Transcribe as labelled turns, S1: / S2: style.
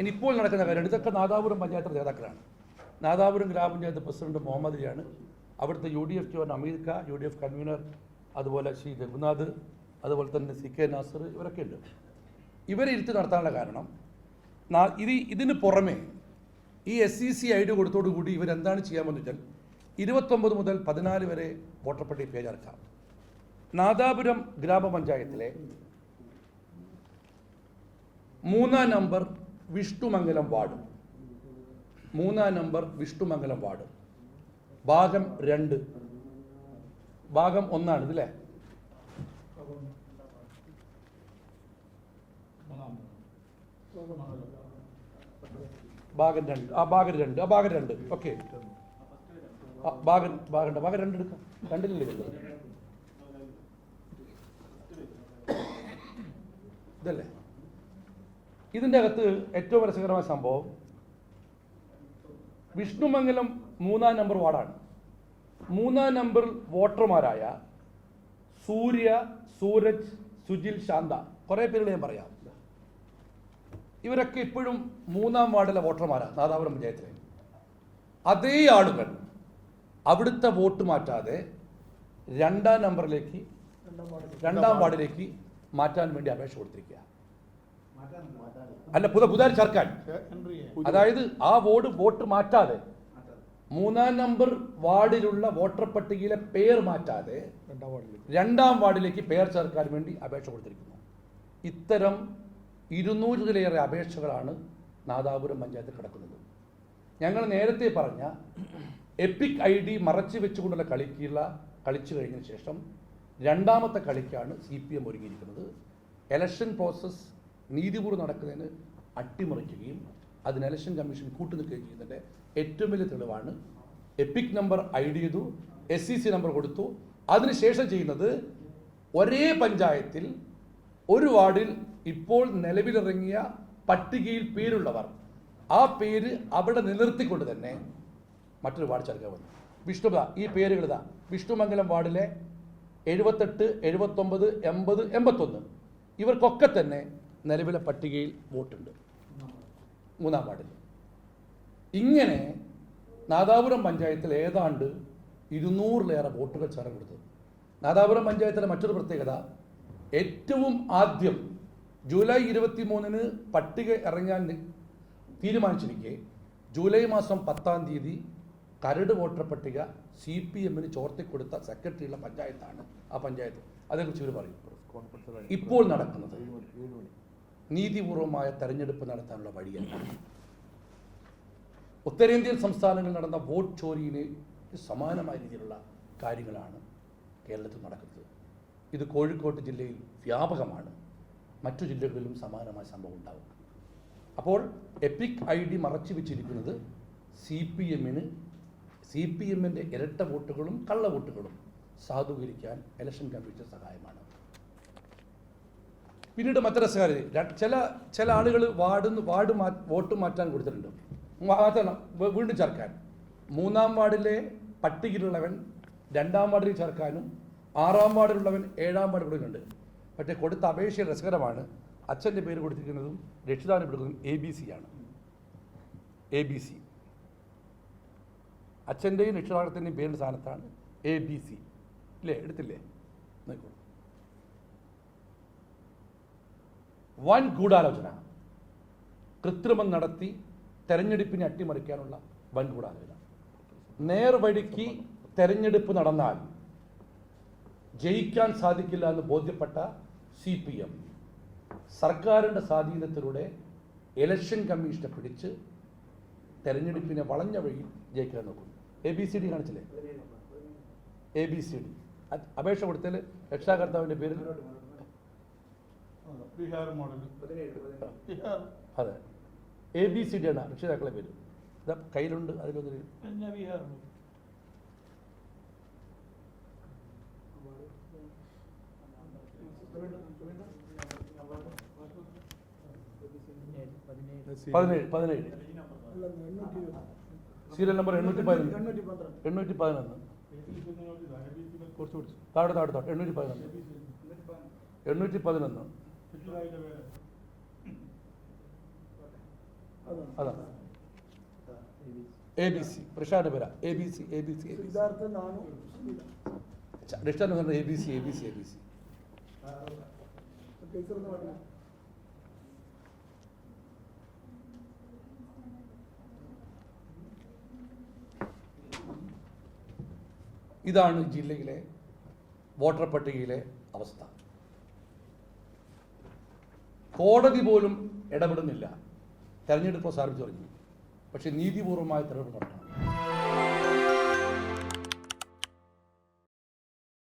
S1: ഇനി നടക്കുന്ന കാര്യം ഇതൊക്കെ നാദാപുരം പഞ്ചായത്ത് നേതാക്കളാണ്. നാദാപുരം ഗ്രാമപഞ്ചായത്ത് പ്രസിഡന്റ് മുഹമ്മദ് അലിയാണ് അവിടുത്തെ U D F chairman Ameer ഖാ U D F convener അതുപോലെ ശ്രീ രഘുനാഥ് അതുപോലെ തന്നെ സി കെ നാസർ ഇവരൊക്കെ ഉണ്ട്. ഇവരെ ഇരുത്തി നടത്താനുള്ള കാരണം ഇത് ഇതിന് പുറമെ ഈ S C C I D കൊടുത്തോടുകൂടി ഇവരെന്താണ് ചെയ്യാമെന്ന് വെച്ചാൽ ഇരുപത്തൊമ്പത് മുതൽ പതിനാല് വരെ വോട്ടർ പട്ടിക പേജർക്കാം നാദാപുരം ഗ്രാമപഞ്ചായത്തിലെ മൂന്നാം നമ്പർ വിഷ്ണുമംഗലം വാർഡ്. മൂന്നാം നമ്പർ വിഷ്ണുമംഗലം വാർഡ്. ഭാഗം രണ്ട്. ഭാഗം ഒന്നാണ് ഇതല്ലേ? ഭാഗം രണ്ട്. ആ ഭാഗം രണ്ട്. ആ ഭാഗം രണ്ട്. ഓക്കെ. ഭാഗം ഭാഗം ഭാഗം രണ്ട് എടുക്കാം. രണ്ടിലല്ലേ ഇതല്ലേ? ഇതിന്റെ അകത്ത് ഏറ്റവും രസകരമായ സംഭവം വിഷ്ണുമംഗലം മൂന്നാം നമ്പർ വാർഡാണ്. മൂന്നാം നമ്പർ വോട്ടർമാരായ സൂര്യ സൂരജ് സുജിൽ ശാന്ത കുറേ പേരുകൾ ഞാൻ പറയാം. ഇവരൊക്കെ ഇപ്പോഴും മൂന്നാം വാർഡിലെ വോട്ടർമാരാണ് നാദാപുരം പഞ്ചായത്തിലെ. അതേ ആളുകൾ അവിടുത്തെ വോട്ട് മാറ്റാതെ രണ്ടാം നമ്പറിലേക്ക് രണ്ടാം വാർഡിലേക്ക് മാറ്റാൻ വേണ്ടി അപേക്ഷ കൊടുത്തിരിക്കുക അല്ല പുത പുതാരി സർക്കാർ അതായത് ആ വോർഡ് വോട്ട് മാറ്റാതെ മൂന്നാം നമ്പർ വാർഡിലുള്ള വോട്ടർ പട്ടികയിലെ പേർ മാറ്റാതെ രണ്ടാം വാർഡിലേക്ക്. പേർ ചേർക്കാൻ വേണ്ടി അപേക്ഷ കൊടുത്തിരിക്കുന്നു. ഇത്തരം ഇരുന്നൂറിലേറെ അപേക്ഷകളാണ് നാദാപുരം പഞ്ചായത്തിൽ കിടക്കുന്നത്. ഞങ്ങൾ നേരത്തെ പറഞ്ഞ എപ്പിക് ഐ ഡി മറച്ചു വെച്ചുകൊണ്ടുള്ള കളിക്കുള്ള കളിച്ചു കഴിഞ്ഞ ശേഷം രണ്ടാമത്തെ കളിക്കാണ് സി പി എം ഒരുങ്ങിയിരിക്കുന്നത്. എലക്ഷൻ പ്രോസസ്സ് നീതിപൂർവം നടക്കുന്നതിന് അട്ടിമറിക്കുകയും അതിന് ഇലക്ഷൻ കമ്മീഷൻ കൂട്ടുനിൽക്കുകയും ചെയ്യുന്നതിന്റെ ഏറ്റവും വലിയ തെളിവാണ്. എപ്പിക് നമ്പർ ഐ ഡി ചെയ്തു എസ് സി സി നമ്പർ കൊടുത്തു. അതിനുശേഷം ചെയ്യുന്നത് ഒരേ പഞ്ചായത്തിൽ ഒരു വാർഡിൽ ഇപ്പോൾ നിലവിലിറങ്ങിയ പട്ടികയിൽ പേരുള്ളവർ ആ പേര് അവിടെ നിലനിർത്തിക്കൊണ്ട് തന്നെ മറ്റൊരു വാർഡ് ചേർക്കാൻ വന്നു. വിഷ്ണുദ ഈ പേരുകൾ ഇതാ വിഷ്ണുമംഗലം വാർഡിലെ എഴുപത്തെട്ട് എഴുപത്തൊമ്പത് എൺപത് എൺപത്തൊന്ന്. ഇവർക്കൊക്കെ തന്നെ നിലവിലെ പട്ടികയിൽ വോട്ടുണ്ട്. മൂന്നാം വാർഡിൽ. ഇങ്ങനെ നാദാപുരം പഞ്ചായത്തിൽ ഏതാണ്ട് ഇരുന്നൂറിലേറെ വോട്ടുകൾ ചേർന്ന് കൊടുത്തത് നാദാപുരം പഞ്ചായത്തിലെ മറ്റൊരു പ്രത്യേകത ഏറ്റവും ആദ്യം ജൂലൈ ഇരുപത്തി മൂന്നിന് പട്ടിക ഇറങ്ങാൻ തീരുമാനിച്ചിരിക്കെ. ജൂലൈ മാസം പത്താം തീയതി കരട് വോട്ടർ പട്ടിക സി പി എമ്മിന് ചോർത്തിക്കൊടുത്ത സെക്രട്ടറിയുള്ള പഞ്ചായത്താണ് ആ പഞ്ചായത്ത്. അതേക്കുറിച്ച് ഇവർ പറയും. ഇപ്പോൾ നടക്കുന്നത്. നീതിപൂർവമായ തെരഞ്ഞെടുപ്പ് നടത്താനുള്ള വഴിയല്ല ഉത്തരേന്ത്യൻ സംസ്ഥാനങ്ങളിൽ നടന്ന വോട്ട് ചോരിയിന് സമാനമായ രീതിയിലുള്ള കാര്യങ്ങളാണ് കേരളത്തിൽ നടക്കുന്നത്. ഇത് കോഴിക്കോട് ജില്ലയിൽ വ്യാപകമാണ്. മറ്റു ജില്ലകളിലും സമാനമായ സംഭവം ഉണ്ടാവും. അപ്പോൾ എപ്പിക് ഐ ഡി മറച്ചു വെച്ചിരിക്കുന്നത് സി പി എമ്മിന് സി പി എമ്മിന്റെ ഇരട്ട വോട്ടുകളും കള്ള വോട്ടുകളും സാധൂകരിക്കാൻ ഇലക്ഷൻ കമ്മീഷൻ സഹായമാണ്. പിന്നീട് മറ്റു രസകാര്യം ചില ചില ആളുകൾ വാർഡ് വാർഡ് മാ വോട്ട് മാറ്റാൻ കൊടുത്തിട്ടുണ്ട്. മാത്രമല്ല വീണ്ടും ചേർക്കാൻ. മൂന്നാം വാർഡിലെ പട്ടികയിലുള്ളവൻ രണ്ടാം വാർഡിൽ ചേർക്കാനും ആറാം വാർഡിലുള്ളവൻ ഏഴാം വാർഡിൽ കൊടുക്കുന്നുണ്ട്. പക്ഷേ കൊടുത്ത അപേക്ഷ രസകരമാണ് അച്ഛന്റെ പേര് കൊടുത്തിരിക്കുന്നതും രക്ഷിതാവിന് കൊടുക്കുന്നതും എ ബി സി ആണ്. എ ബി സി അച്ഛന്റെയും രക്ഷിതാകത്തിന്റെയും പേരിന്റെ സ്ഥാനത്താണ് എ ബി സി ഇല്ലേ? എടുത്തില്ലേ? നോക്കൂ. വൻ ഗൂഢാലോചന. കൃത്രിമം നടത്തി തെരഞ്ഞെടുപ്പിനെ അട്ടിമറിക്കാനുള്ള വൻ ഗൂഢാലോചന. നേർവഴിക്ക് തെരഞ്ഞെടുപ്പ് നടന്നാൽ ജയിക്കാൻ സാധിക്കില്ല എന്ന് ബോധ്യപ്പെട്ട സി പി എം സർക്കാരിന്റെ സ്വാധീനത്തിലൂടെ ഇലക്ഷൻ കമ്മീഷനെ പിടിച്ച് തെരഞ്ഞെടുപ്പിനെ വളഞ്ഞ വഴി ജയിക്കാൻ നോക്കുന്നു. എ ബി സി ഡി കാണിച്ചില്ലേ? എ ബി സി ഡി അപേക്ഷ കൊടുത്തതിൽ രക്ഷാകർത്താവിന്റെ പേരിൽ
S2: ബീഹാർ മോഡൽ.
S1: അതെ. എ ബി സി ഡി ആണ് രക്ഷിതാക്കളെ പേര്. ഇതാ കയ്യിലുണ്ട് അതിലൊന്ന്
S2: പിന്നെ ബീഹാർ
S1: പതിനേഴ് പതിനേഴ്. സീരിയൽ നമ്പർ എണ്ണൂറ്റി പതിനൊന്ന് എണ്ണൂറ്റി പതിനൊന്ന് താഴെ താഴെ താഴെ എണ്ണൂറ്റി പതിനൊന്ന് എണ്ണൂറ്റി പതിനൊന്ന് അതാണ് എ ബി സി. പ്രഷാന്റെ പേരാ A B C A B C A B C.
S3: Siddhartha Nanu
S1: റിഷ്ടാൻ A B C A B C A B C.
S3: Teacher ഒന്ന് പറഞ്ഞു?
S1: ഇതാണ് ജില്ലയിലെ വോട്ടർ പട്ടികയിലെ അവസ്ഥ. കോടതി പോലും ഇടപെടുന്നില്ല. തെരഞ്ഞെടുപ്പ് പ്രസാരിച്ചു തുടങ്ങി. പക്ഷെ നീതിപൂർവമായ തെരഞ്ഞെടുപ്പ് നടത്തണം.